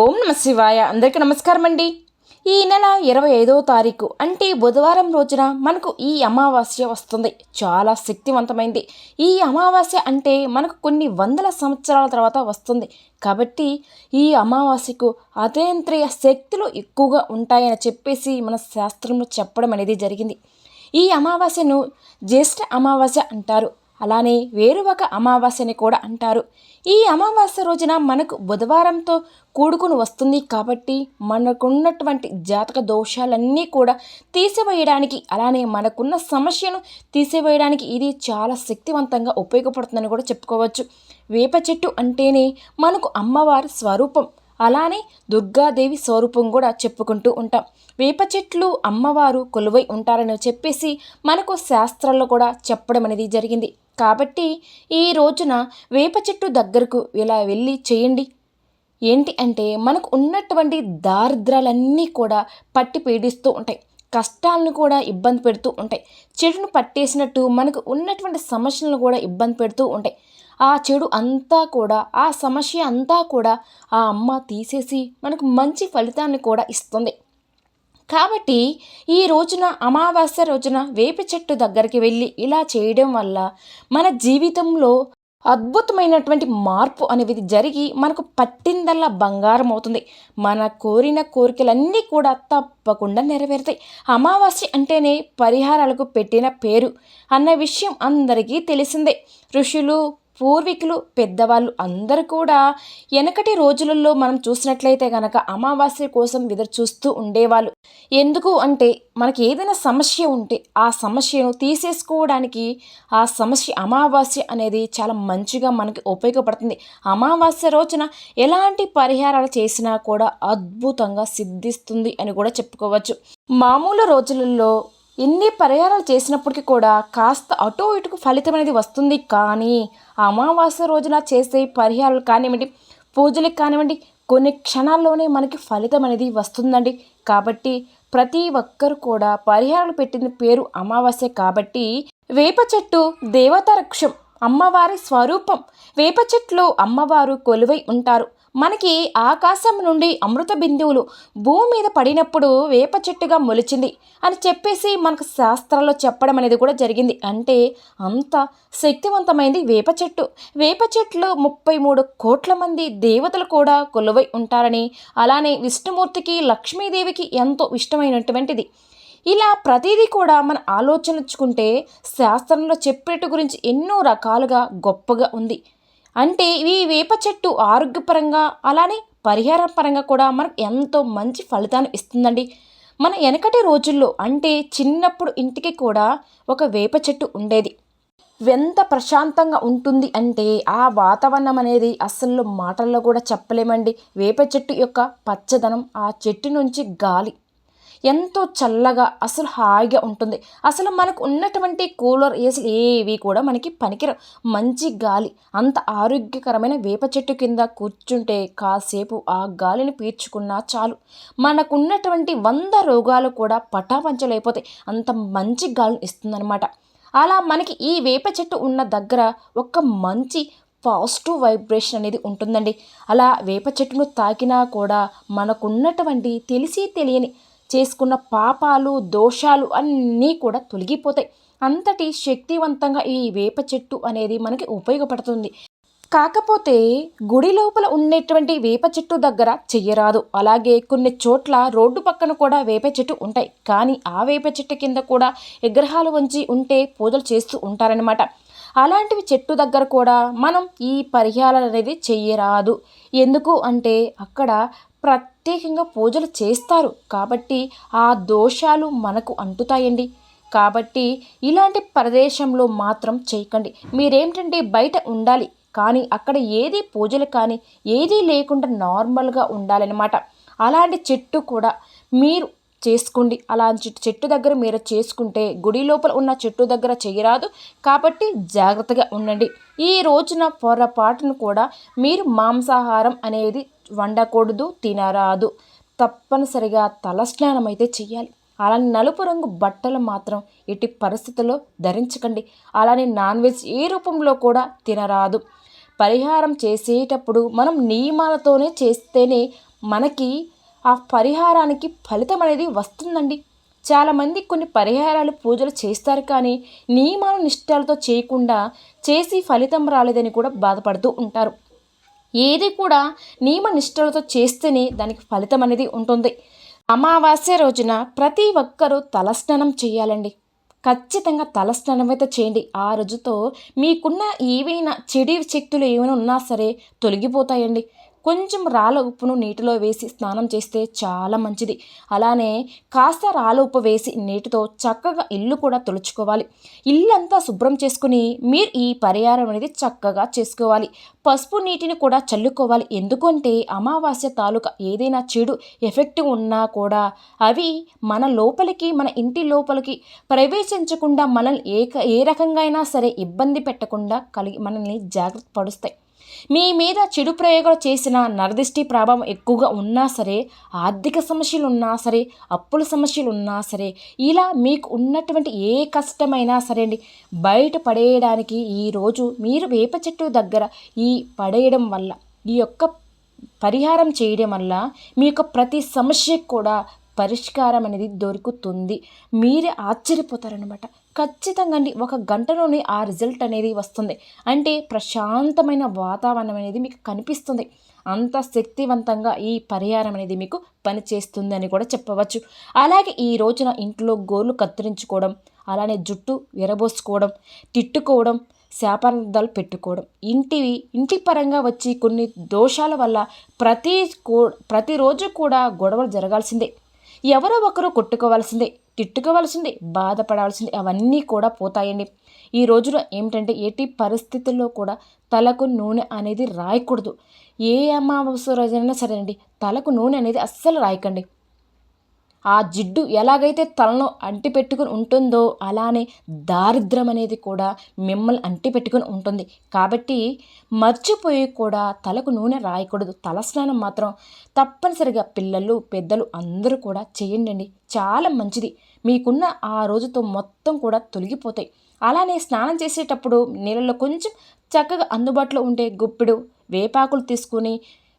ఓం నమ శివాయ. అందరికీ నమస్కారం అండి. ఈ నెల ఇరవై ఐదవ తారీఖు అంటే బుధవారం రోజున మనకు ఈ అమావాస్య వస్తుంది. చాలా శక్తివంతమైంది. ఈ అమావాస్య అంటే మనకు కొన్ని వందల సంవత్సరాల తర్వాత వస్తుంది. కాబట్టి ఈ అమావాస్యకు అతేంద్రియ శక్తులు ఎక్కువగా ఉంటాయని చెప్పేసి మన శాస్త్రంలో చెప్పడం అనేది జరిగింది. ఈ అమావాస్యను జ్యేష్ఠ అమావాస్య అంటారు. అలానే వేరు ఒక అమావాస్యని కూడా అంటారు. ఈ అమావాస్య రోజున మనకు బుధవారంతో కూడుకుని వస్తుంది కాబట్టి మనకున్నటువంటి జాతక దోషాలన్నీ కూడా తీసివేయడానికి అలానే మనకున్న సమస్యను తీసివేయడానికి ఇది చాలా శక్తివంతంగా ఉపయోగపడుతుందని కూడా చెప్పుకోవచ్చు. వేప చెట్టు అంటేనే మనకు అమ్మవారి స్వరూపం. అలానే దుర్గాదేవి స్వరూపం కూడా చెప్పుకుంటూ ఉంటాం. వేప చెట్లు అమ్మవారు కొలువై ఉంటారని చెప్పేసి మనకు శాస్త్రాల్లో కూడా చెప్పడం అనేది జరిగింది. కాబట్టి ఈ రోజున వేప చెట్టు దగ్గరకు ఇలా వెళ్ళి చేయండి. ఏంటి అంటే మనకు ఉన్నటువంటి దారిద్రాలన్నీ కూడా పట్టి పీడిస్తూ ఉంటాయి. కష్టాలను కూడా ఇబ్బంది పెడుతూ ఉంటాయి. చెడును పట్టేసినట్టు మనకు ఉన్నటువంటి సమస్యలను కూడా ఇబ్బంది పెడుతూ ఉంటాయి. ఆ చెడు అంతా కూడా ఆ సమస్య అంతా కూడా ఆ అమ్మ తీసేసి మనకు మంచి ఫలితాన్ని కూడా ఇస్తుంది. కాబట్టి ఈ రోజున అమావాస్య రోజున వేప చెట్టు దగ్గరికి వెళ్ళి ఇలా చేయడం వల్ల మన జీవితంలో అద్భుతమైనటువంటి మార్పు అనేది జరిగి మనకు పట్టిందల్లా బంగారం అవుతుంది. మన కోరిన కోరికలన్నీ కూడా తప్పకుండా నెరవేరుతాయి. అమావాస్య అంటేనే పరిహారాలకు పెట్టిన పేరు అన్న విషయం అందరికీ తెలిసిందే. ఋషులు పూర్వీకులు పెద్దవాళ్ళు అందరూ కూడా వెనకటి రోజులలో మనం చూసినట్లయితే కనుక అమావాస్య కోసం ఎదురు చూస్తూ ఉండేవాళ్ళు. ఎందుకు అంటే మనకి ఏదైనా సమస్య ఉంటే ఆ సమస్యను తీసేసుకోవడానికి ఆ సమస్య అమావాస్య అనేది చాలా మంచిగా మనకి ఉపయోగపడుతుంది. అమావాస్య రోజున ఎలాంటి పరిహారాలు చేసినా కూడా అద్భుతంగా సిద్ధిస్తుంది అని కూడా చెప్పుకోవచ్చు. మామూలు రోజులలో ఎన్ని పరిహారాలు చేసినప్పటికీ కూడా కాస్త అటు ఇటుకు ఫలితం అనేది వస్తుంది. కానీ అమావాస్య రోజున చేసే పరిహారాలు కానివ్వండి పూజలకు కానివ్వండి కొన్ని క్షణాల్లోనే మనకి ఫలితం అనేది వస్తుందండి. కాబట్టి ప్రతి ఒక్కరు కూడా పరిహారాలు పెట్టిన పేరు అమావాస్య కాబట్టి వేప చెట్టు దేవత వృక్షం అమ్మవారి స్వరూపం. వేప చెట్లు అమ్మవారు కొలువై ఉంటారు. మనకి ఆకాశం నుండి అమృత బిందువులు భూమి మీద పడినప్పుడు వేప చెట్టుగా మొలిచింది అని చెప్పేసి మనకు శాస్త్రాల్లో చెప్పడం అనేది కూడా జరిగింది. అంటే అంత శక్తివంతమైంది వేప చెట్టు. వేప చెట్లు ముప్పై మూడు కోట్ల మంది దేవతలు కూడా కొలువై ఉంటారని అలానే విష్ణుమూర్తికి లక్ష్మీదేవికి ఎంతో ఇష్టమైనటువంటిది. ఇలా ప్రతిదీ కూడా మన ఆలోచించుకుంటే శాస్త్రంలో చెప్పేట గురించి ఎన్నో రకాలుగా గొప్పగా ఉంది. అంటే ఈ వేప చెట్టు ఆరోగ్యపరంగా అలానే పరిహార పరంగా కూడా మనకు ఎంతో మంచి ఫలితాన్ని ఇస్తుందండి. మన వెనకటి రోజుల్లో అంటే చిన్నప్పుడు ఇంటికి కూడా ఒక వేప చెట్టు ఉండేది. ఎంత ప్రశాంతంగా ఉంటుంది అంటే ఆ వాతావరణం అనేది అస్సలు మాటల్లో కూడా చెప్పలేమండి. వేప చెట్టు యొక్క పచ్చదనం ఆ చెట్టు నుంచి గాలి ఎంతో చల్లగా అసలు హాయిగా ఉంటుంది. అసలు మనకు ఉన్నటువంటి కూలర్ ఏసీ ఏవి కూడా మనకి పనికిర మంచి గాలి అంత ఆరోగ్యకరమైన వేప చెట్టు కింద కూర్చుంటే కాసేపు ఆ గాలిని పీల్చుకున్నా చాలు. మనకున్నటువంటి వంద రోగాలు కూడా పటాపంచలైపోతాయి. అంత మంచి గాలిని ఇస్తుందన్నమాట. అలా మనకి ఈ వేప చెట్టు ఉన్న దగ్గర ఒక మంచి పాజిటివ్ వైబ్రేషన్ అనేది ఉంటుందండి. అలా వేప చెట్టును తాకినా కూడా మనకున్నటువంటి తెలిసి తెలియని చేసుకున్న పాపాలు దోషాలు అన్నీ కూడా తొలగిపోతాయి. అంతటి శక్తివంతంగా ఈ వేప చెట్టు అనేది మనకి ఉపయోగపడుతుంది. కాకపోతే గుడి లోపల ఉండేటువంటి వేప చెట్టు దగ్గర చెయ్యరాదు. అలాగే కొన్ని చోట్ల రోడ్డు పక్కన కూడా వేప చెట్టు ఉంటాయి. కానీ ఆ వేప చెట్టు కింద కూడా విగ్రహాలు వంచి ఉంటే పూజలు చేస్తూ ఉంటారనమాట అలాంటివి చెట్టు దగ్గర కూడా మనం ఈ పరిహారాలు అనేది చెయ్యరాదు. ఎందుకు అంటే అక్కడ ప్రత్యేకంగా పూజలు చేస్తారు. కాబట్టి ఆ దోషాలు మనకు అంటుతాయండి. కాబట్టి ఇలాంటి ప్రదేశంలో మాత్రం చేయకండి. మీరేమిటంటే బయట ఉండాలి. కానీ అక్కడ ఏది పూజలు కానీ ఏదీ లేకుండా నార్మల్గా ఉండాలన్నమాట. అలాంటి చెట్టు కూడా మీరు చేసుకోండి. అలాంటి చెట్టు దగ్గర మీరు చేసుకుంటే గుడి లోపల ఉన్న చెట్టు దగ్గర చేయరాదు. కాబట్టి జాగ్రత్తగా ఉండండి. ఈ రోజున పొరపాటును కూడా మీరు మాంసాహారం అనేది వండకూడదు తినరాదు. తప్పనిసరిగా తలస్నానం అయితే చెయ్యాలి. అలానే నలుపు రంగు బట్టలు మాత్రం ఎట్టి పరిస్థితుల్లో ధరించకండి. అలానే నాన్ వెజ్ ఏ రూపంలో కూడా తినరాదు. పరిహారం చేసేటప్పుడు మనం నియమాలతోనే చేస్తేనే మనకి ఆ పరిహారానికి ఫలితం అనేది వస్తుందండి. చాలామంది కొన్ని పరిహారాలు పూజలు చేస్తారు కానీ నియమాలు నిష్టాలతో చేయకుండా చేసి ఫలితం రాలేదని కూడా బాధపడుతూ ఉంటారు. ఏది కూడా నియమ నిష్ఠలతో చేస్తేనే దానికి ఫలితం అనేది ఉంటుంది. అమావాస్య రోజున ప్రతి ఒక్కరూ తలస్నానం చేయాలండి. ఖచ్చితంగా తలస్నానం అయితే చేయండి. ఆ రోజుతో మీకున్న ఏవైనా చెడు శక్తులు ఏమైనా ఉన్నా సరే తొలగిపోతాయండి. కొంచెం రాళ్ళ ఉప్పును నీటిలో వేసి స్నానం చేస్తే చాలా మంచిది. అలానే కాస్త రాళ్ళ ఉప్పు వేసి నీటితో చక్కగా ఇల్లు కూడా తుడుచుకోవాలి. ఇల్లంతా శుభ్రం చేసుకుని మీరు ఈ పరిహారం అనేది చక్కగా చేసుకోవాలి. పసుపు నీటిని కూడా చల్లుకోవాలి. ఎందుకంటే అమావాస్య తాలూకా ఏదైనా చెడు ఎఫెక్ట్ ఉన్నా కూడా అవి మన లోపలికి మన ఇంటి లోపలికి ప్రవేశించకుండా మనల్ని ఏ ఏ రకంగా అయినా సరే ఇబ్బంది పెట్టకుండా కలిగి మనల్ని జాగ్రత్త పడుస్తాయి మీ మీద చెడు ప్రయోగాలు చేసిన నరదిష్టి ప్రభావం ఎక్కువగా ఉన్నా సరే ఆర్థిక సమస్యలు ఉన్నా సరే అప్పుల సమస్యలు ఉన్నా సరే ఇలా మీకు ఉన్నటువంటి ఏ కష్టమైనా సరే అండి బయట పడేయడానికి ఈరోజు మీరు వేప చెట్టు దగ్గర ఈ పడేయడం వల్ల ఈ యొక్క పరిహారం చేయడం వల్ల మీ యొక్క ప్రతి సమస్యకు కూడా పరిష్కారం అనేది దొరుకుతుంది. మీరే ఆశ్చర్యపోతారనమాట ఖచ్చితంగా అండి ఒక గంటలోనే ఆ రిజల్ట్ అనేది వస్తుంది. అంటే ప్రశాంతమైన వాతావరణం అనేది మీకు కనిపిస్తుంది. అంత శక్తివంతంగా ఈ పరిహారం అనేది మీకు పనిచేస్తుంది అని కూడా చెప్పవచ్చు. అలాగే ఈ రోజున ఇంట్లో గోర్లు కత్తిరించుకోవడం అలానే జుట్టు విరబోసుకోవడం తిట్టుకోవడం శాపార్థాలు పెట్టుకోవడం. ఇంటివి ఇంటి పరంగా వచ్చి కొన్ని దోషాల వల్ల ప్రతి కో ప్రతిరోజు కూడా గొడవలు జరగాల్సిందే. ఎవరో ఒకరు కొట్టుకోవాల్సిందే తిట్టుకోవాల్సిందే బాధపడాల్సిందే అవన్నీ కూడా పోతాయండి. ఈ రోజున ఏమిటంటే ఎట్టి పరిస్థితుల్లో కూడా తలకు నూనె అనేది రాయకూడదు. ఏ అమావాస్య రోజైనా సరే అండి తలకు నూనె అనేది అస్సలు రాయకండి. ఆ జిడ్డు ఎలాగైతే తలను అంటి పెట్టుకుని ఉంటుందో అలానే దారిద్రం అనేది కూడా మిమ్మల్ని అంటి పెట్టుకుని ఉంటుంది. కాబట్టి మర్చిపోయి కూడా తలకు నూనె రాయకూడదు. తలస్నానం మాత్రం తప్పనిసరిగా పిల్లలు పెద్దలు అందరూ కూడా చేయండి చాలా మంచిది. మీకున్న ఆ రోజుతో మొత్తం కూడా తొలగిపోతాయి. అలానే స్నానం చేసేటప్పుడు నీళ్ళలో కొంచెం చక్కగా అందుబాటులో ఉండే గుప్పిడు వేపాకులు తీసుకుని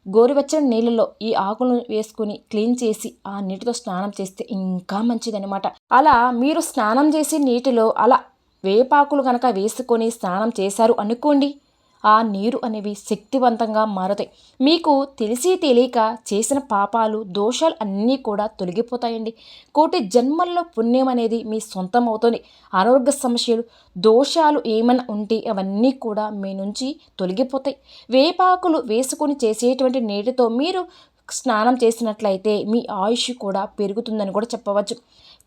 గోరువెచ్చని నీళ్ళలో ఈ ఆకులను వేసుకుని క్లీన్ చేసి ఆ నీటితో స్నానం చేస్తే ఇంకా మంచిదనమాట అలా మీరు స్నానం చేసే నీటిలో అలా వేపాకులు కనుక వేసుకొని స్నానం చేశారు అనుకోండి ఆ నీరు అనేవి శక్తివంతంగా మారుతాయి. మీకు తెలిసి తెలియక చేసిన పాపాలు దోషాలు అన్నీ కూడా తొలగిపోతాయండి. కోటి జన్మల్లో పుణ్యం అనేది మీ సొంతం అవుతుంది ఆరోగ్య సమస్యలు దోషాలు ఏమైనా ఉంటే అవన్నీ కూడా మీ నుంచి తొలగిపోతాయి. వేపాకులు వేసుకొని చేసేటువంటి నీటితో మీరు స్నానం చేసినట్లయితే మీ ఆయుష్ కూడా పెరుగుతుందని కూడా చెప్పవచ్చు.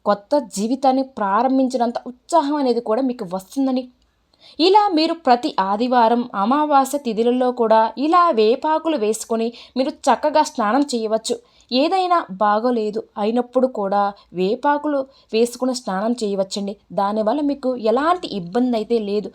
కొత్త జీవితాన్ని ప్రారంభించినంత ఉత్సాహం అనేది కూడా మీకు వస్తుందని ఇలా మీరు ప్రతి ఆదివారం అమావాస్య తిథులలో కూడా ఇలా వేపాకులు వేసుకొని మీరు చక్కగా స్నానం చేయవచ్చు. ఏదైనా బాగోలేదు అయినప్పుడు కూడా వేపాకులు వేసుకుని స్నానం చేయవచ్చండి. దానివల్ల మీకు ఎలాంటి ఇబ్బంది అయితే లేదు.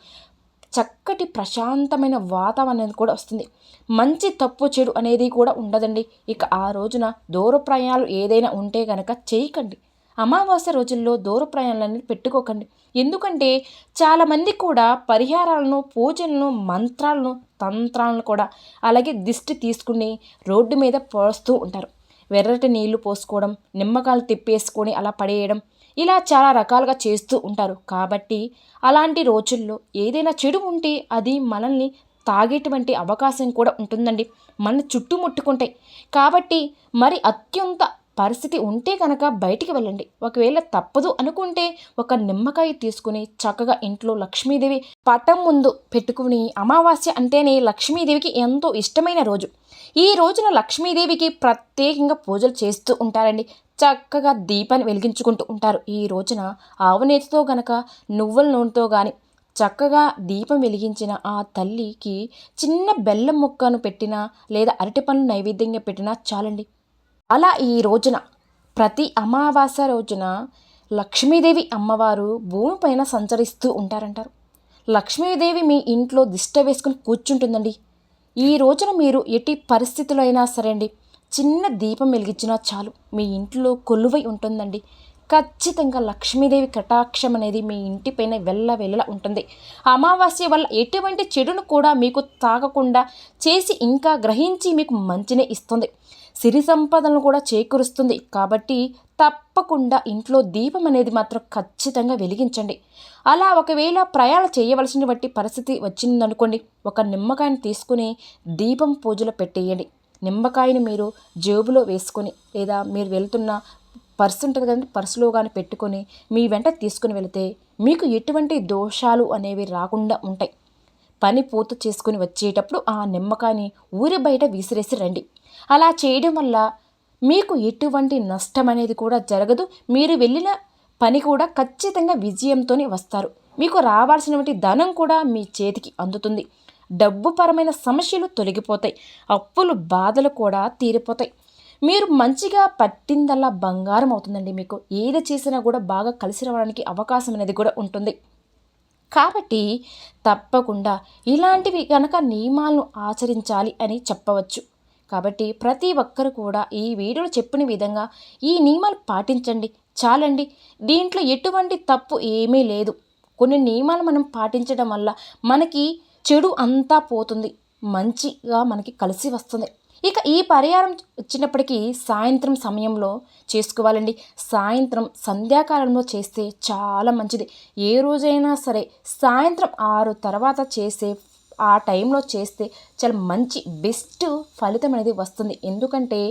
చక్కటి ప్రశాంతమైన వాతావరణం కూడా వస్తుంది. మంచి తప్పు చెడు అనేది కూడా ఉండదండి. ఇక ఆ రోజున దూర ప్రయాణాలు ఏదైనా ఉంటే కనుక చేయకండి. అమావాస్య రోజుల్లో దూర ప్రయాణాలను పెట్టుకోకండి. ఎందుకంటే చాలామంది కూడా పరిహారాలను పూజలను మంత్రాలను తంత్రాలను కూడా అలాగే దిష్టి తీసుకుని రోడ్డు మీద పోస్తూ ఉంటారు. వెర్రటి నీళ్ళు పోసుకోవడం నిమ్మకాయలు తిప్పేసుకొని అలా పడేయడం ఇలా చాలా రకాలుగా చేస్తూ ఉంటారు. కాబట్టి అలాంటి రోజుల్లో ఏదైనా చెడు ఉంటే అది మనల్ని తాగేటువంటి అవకాశం కూడా ఉంటుందండి. మన చుట్టుముట్టుకుంటాయి. కాబట్టి మరి అత్యంత పరిస్థితి ఉంటే కనుక బయటికి వెళ్ళండి. ఒకవేళ తప్పదు అనుకుంటే ఒక నిమ్మకాయ తీసుకుని చక్కగా ఇంట్లో లక్ష్మీదేవి పటం ముందు పెట్టుకుని అమావాస్య అంటేనే లక్ష్మీదేవికి ఎంతో ఇష్టమైన రోజు. ఈ రోజున లక్ష్మీదేవికి ప్రత్యేకంగా పూజలు చేస్తూ ఉంటారండి. చక్కగా దీపాన్ని వెలిగించుకుంటూ ఉంటారు. ఈ రోజున ఆవునేతితో గనక నువ్వుల నూనెతో కానీ చక్కగా దీపం వెలిగించిన ఆ తల్లికి చిన్న బెల్లం ముక్కను పెట్టినా లేదా అరటి నైవేద్యంగా పెట్టినా చాలండి. అలా ఈ రోజున ప్రతి అమావాస్య రోజున లక్ష్మీదేవి అమ్మవారు భూమిపైన సంచరిస్తూ ఉంటారంటారు. లక్ష్మీదేవి మీ ఇంట్లో దిష్ట వేసుకుని కూర్చుంటుందండి. ఈ రోజున మీరు ఎట్టి పరిస్థితులు అయినా సరే అండి చిన్న దీపం వెలిగించినా చాలు మీ ఇంట్లో కొలువై ఉంటుందండి. ఖచ్చితంగా లక్ష్మీదేవి కటాక్షం అనేది మీ ఇంటిపైన వెళ్ళ వెళ్ళ ఉంటుంది. అమావాస్య వల్ల ఎటువంటి చెడును కూడా మీకు తాగకుండా చేసి ఇంకా గ్రహించి మీకు మంచినే ఇస్తుంది. సిరి సంపదలను కూడా చేకూరుస్తుంది. కాబట్టి తప్పకుండా ఇంట్లో దీపం అనేది మాత్రం ఖచ్చితంగా వెలిగించండి. అలా ఒకవేళ ప్రయాణం చేయవలసిన బట్టి పరిస్థితి వచ్చిందనుకోండి ఒక నిమ్మకాయని తీసుకుని దీపం పూజలో పెట్టేయండి. నిమ్మకాయని మీరు జేబులో వేసుకొని లేదా మీరు వెళ్తున్న పర్సు ఉంటుంది కదండి పర్సులో కానీ పెట్టుకొని మీ వెంట తీసుకుని వెళితే మీకు ఎటువంటి దోషాలు అనేవి రాకుండా ఉంటాయి. పని పూర్తి చేసుకుని వచ్చేటప్పుడు ఆ నిమ్మకాయని ఊరి బయట విసిరేసి రండి. అలా చేయడం వల్ల మీకు ఎటువంటి నష్టం అనేది కూడా జరగదు. మీరు వెళ్ళిన పని కూడా ఖచ్చితంగా విజయంతోనే వస్తారు. మీకు రావాల్సినటువంటి ధనం కూడా మీ చేతికి అందుతుంది. డబ్బు పరమైన సమస్యలు తొలగిపోతాయి. అప్పులు బాధలు కూడా తీరిపోతాయి. మీరు మంచిగా పట్టిందల్లా బంగారం అవుతుందండి మీకు. ఏది చేసినా కూడా బాగా కలిసి రావడానికి అవకాశం అనేది కూడా ఉంటుంది. కాబట్టి తప్పకుండా ఇలాంటివి కనుక నియమాలను ఆచరించాలి అని చెప్పవచ్చు. కాబట్టి ప్రతి ఒక్కరు కూడా ఈ వీడియోలో చెప్పిన విధంగా ఈ నియమాలు పాటించండి చాలండి. దీంట్లో ఎటువంటి తప్పు ఏమీ లేదు. కొన్ని నియమాలు మనం పాటించడం వల్ల మనకి చెడు అంతా పోతుంది. మంచిగా మనకి కలిసి వస్తుంది. ఇక ఈ పరిహారం వచ్చినప్పటికీ సాయంత్రం సమయంలో చేసుకోవాలండి. సాయంత్రం సంధ్యాకాలంలో చేస్తే చాలా మంచిది. ఏ రోజైనా సరే సాయంత్రం ఆరు తర్వాత చేసే ఆ టైంలో చేస్తే చాలా మంచి బెస్ట్ ఫలితం అనేది వస్తుంది. ఎందుకంటే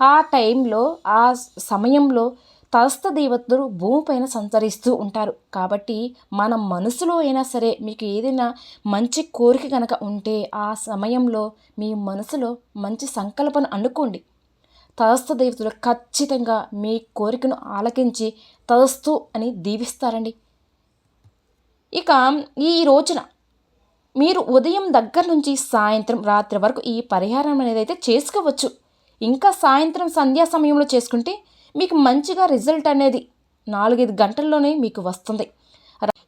ఆ టైంలో ఆ సమయంలో తస్త దేవతలు భూమిపైన సంచరిస్తూ ఉంటారు. కాబట్టి మన మనసులో అయినా సరే మీకు ఏదైనా మంచి కోరిక కనుక ఉంటే ఆ సమయంలో మీ మనసులో మంచి సంకల్పన అనుకోండి. తలస్థ దేవతలు ఖచ్చితంగా మీ కోరికను ఆలకించి తదస్తు అని దీవిస్తారండి. ఇక ఈ రోజున మీరు ఉదయం దగ్గర నుంచి సాయంత్రం రాత్రి వరకు ఈ పరిహారం అనేది అయితే చేసుకోవచ్చు. ఇంకా సాయంత్రం సంధ్యా సమయంలో చేసుకుంటే మీకు మంచిగా రిజల్ట్ అనేది నాలుగైదు గంటల్లోనే మీకు వస్తుంది.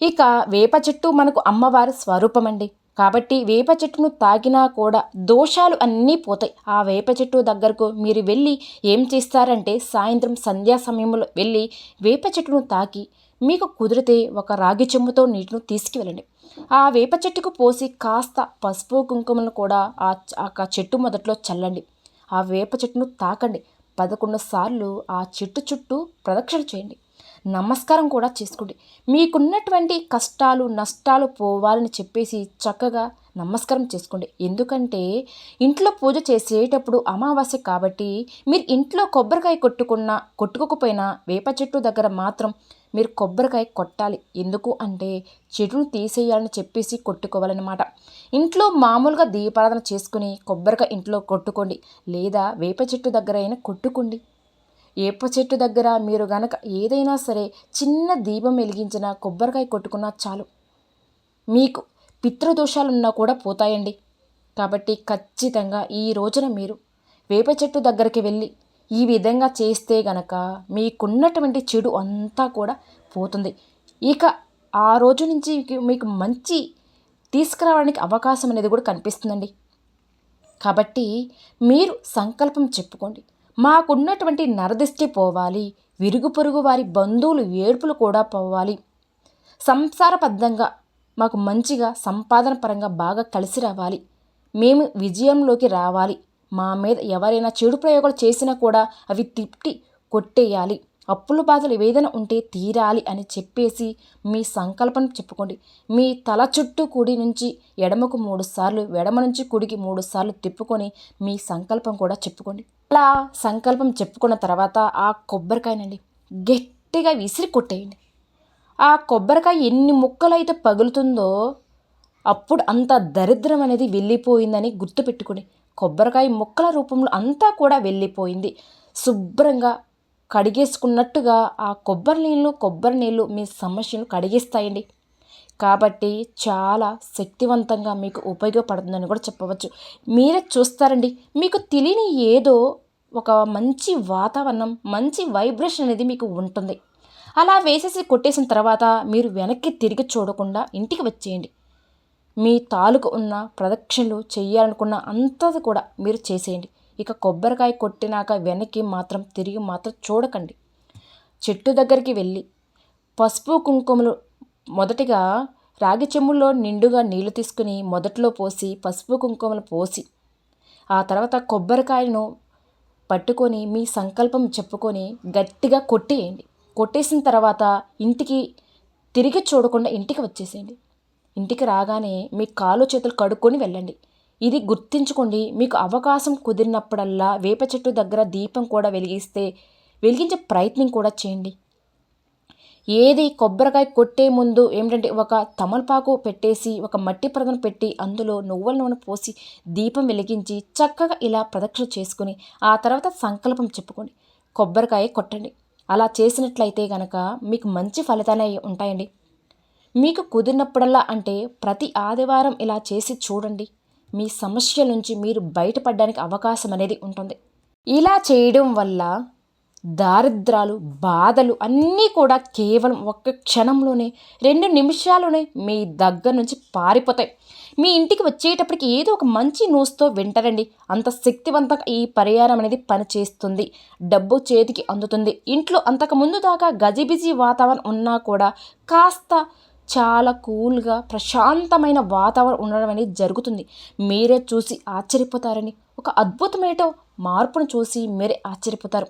ఇక వేప చెట్టు మనకు అమ్మవారి స్వరూపం అండి కాబట్టి వేప చెట్టును తాకినా కూడా దోషాలు అన్నీ పోతాయి. ఆ వేప చెట్టు దగ్గరకు మీరు వెళ్ళి ఏం చేస్తారంటే సాయంత్రం సంధ్యా సమయంలో వెళ్ళి వేప చెట్టును తాకి మీకు కుదిరితే ఒక రాగి చెంబుతో నీటిని తీసుకువెళ్ళండి. ఆ వేప చెట్టుకు పోసి కాస్త పసుపు కుంకుమలను కూడా ఆ చెట్టు మొదట్లో చల్లండి. ఆ వేప చెట్టును తాకండి. పదకొండు సార్లు ఆ చెట్టు చుట్టూ ప్రదక్షిణ చేయండి. నమస్కారం కూడా చేసుకోండి. మీకున్నటువంటి కష్టాలు నష్టాలు పోవాలని చెప్పేసి చక్కగా నమస్కారం చేసుకోండి. ఎందుకంటే ఇంట్లో పూజ చేసేటప్పుడు అమావాస్య కాబట్టి మీరు ఇంట్లో కొబ్బరికాయ కొట్టుకున్నా కొట్టుకోకపోయినా వేప చెట్టు దగ్గర మాత్రం మీరు కొబ్బరికాయ కొట్టాలి. ఎందుకు అంటే చెట్టును తీసేయాలని చెప్పేసి కొట్టుకోవాలన్నమాట. ఇంట్లో మామూలుగా దీపారాధన చేసుకుని కొబ్బరికాయ ఇంట్లో కొట్టుకోండి. లేదా వేప చెట్టు దగ్గర అయినా కొట్టుకోండి. వేప చెట్టు దగ్గర మీరు గనక ఏదైనా సరే చిన్న దీపం వెలిగించిన కొబ్బరికాయ కొట్టుకున్నా చాలు. మీకు పితృదోషాలున్నా కూడా పోతాయండి. కాబట్టి ఖచ్చితంగా ఈ రోజున మీరు వేప చెట్టు దగ్గరికి వెళ్ళి ఈ విధంగా చేస్తే గనక మీకున్నటువంటి చెడు అంతా కూడా పోతుంది. ఇక ఆ రోజు నుంచి మీకు మంచి తీసుకురావడానికి అవకాశం అనేది కూడా కనిపిస్తుందండి. కాబట్టి మీరు సంకల్పం చెప్పుకోండి. మాకున్నటువంటి నరదిష్టి పోవాలి. విరుగు పొరుగు వారి బంధువులు ఏడుపులు కూడా పోవాలి. సంసారబద్ధంగా మాకు మంచిగా సంపాదన పరంగా బాగా కలిసి రావాలి. మేము విజయంలోకి రావాలి. మా మీద ఎవరైనా చెడు ప్రయోగాలు చేసినా కూడా అవి తిప్పి కొట్టేయాలి. అప్పుల బాధలు ఏదైనా ఉంటే తీరాలి అని చెప్పేసి మీ సంకల్పం చెప్పుకోండి. మీ తల చుట్టూ కుడి నుంచి ఎడమకు మూడు సార్లు ఎడమ నుంచి కుడికి మూడు సార్లు తిప్పుకొని మీ సంకల్పం కూడా చెప్పుకోండి. అలా సంకల్పం చెప్పుకున్న తర్వాత ఆ కొబ్బరికాయనండి గట్టిగా విసిరి కొట్టేయండి. ఆ కొబ్బరికాయ ఎన్ని ముక్కలు అయితే పగులుతుందో అప్పుడు అంత దరిద్రం అనేది వెళ్ళిపోయిందని గుర్తుపెట్టుకోండి. కొబ్బరికాయ ముక్కల రూపంలో అంతా కూడా వెళ్ళిపోయింది. శుభ్రంగా కడిగేసుకున్నట్టుగా ఆ కొబ్బరి నీళ్ళు కొబ్బరి నీళ్ళు మీ సమస్యను కడిగిస్తాయండి. కాబట్టి చాలా శక్తివంతంగా మీకు ఉపయోగపడుతుందని కూడా చెప్పవచ్చు. మీరే చూస్తారండి. మీకు తెలియని ఏదో ఒక మంచి వాతావరణం మంచి వైబ్రేషన్ అనేది మీకు ఉంటుంది. అలా వేసేసి కొట్టేసిన తర్వాత మీరు వెనక్కి తిరిగి చూడకుండా ఇంటికి వచ్చేయండి. మీ తాలూకు ఉన్న ప్రదక్షిణలు చేయాలనుకున్న అంతది కూడా మీరు చేసేయండి. ఇక కొబ్బరికాయ కొట్టినాక వెనక్కి మాత్రం తిరిగి మాత్రం చూడకండి. చెట్టు దగ్గరికి వెళ్ళి పసుపు కుంకుమలు మొదటిగా రాగి చెమ్ముల్లో నిండుగా నీళ్ళు తీసుకుని మొదట్లో పోసి పసుపు కుంకుమలు పోసి ఆ తర్వాత కొబ్బరికాయను పట్టుకొని మీ సంకల్పం చెప్పుకొని గట్టిగా కొట్టేయండి. కొట్టేసిన తర్వాత ఇంటికి తిరిగి చూడకుండా ఇంటికి వచ్చేసేయండి. ఇంటికి రాగానే మీ కాలు చేతులు కడుక్కొని వెళ్ళండి. ఇది గుర్తుంచుకోండి మీకు అవకాశం కుదిరినప్పుడల్లా వేప చెట్టు దగ్గర దీపం కూడా వెలిగిస్తే వెలిగించే ప్రయత్నం కూడా చేయండి. ఏది కొబ్బరికాయ కొట్టే ముందు ఏమిటంటే ఒక తమలపాకు పెట్టేసి ఒక మట్టి ప్రదన పెట్టి అందులో నువ్వుల నూనె పోసి దీపం వెలిగించి చక్కగా ఇలా ప్రదక్షిణ చేసుకుని ఆ తర్వాత సంకల్పం చెప్పుకోండి. కొబ్బరికాయ కొట్టండి. అలా చేసినట్లయితే కనుక మీకు మంచి ఫలితాలే ఉంటాయండి. మీకు కుదిరినప్పుడల్లా అంటే ప్రతి ఆదివారం ఇలా చేసి చూడండి. మీ సమస్య నుంచి మీరు బయటపడడానికి అవకాశం అనేది ఉంటుంది. ఇలా చేయడం వల్ల దారిద్రాలు బాధలు అన్నీ కూడా కేవలం ఒక్క క్షణంలోనే రెండు నిమిషాల్లోనే మీ దగ్గర నుంచి పారిపోతాయి. మీ ఇంటికి వచ్చేటప్పటికి ఏదో ఒక మంచి న్యూస్తో వింటారండి. అంత శక్తివంతంగా ఈ పరిహారం అనేది పనిచేస్తుంది. డబ్బు చేతికి అందుతుంది. ఇంట్లో అంతకు ముందు దాకా గజిబిజి వాతావరణం ఉన్నా కూడా కాస్త చాలా కూల్గా ప్రశాంతమైన వాతావరణం ఉండడం అనేది జరుగుతుంది. మీరే చూసి ఆశ్చర్యపోతారని ఒక అద్భుతమైన మార్పును చూసి మీరే ఆశ్చర్యపోతారు.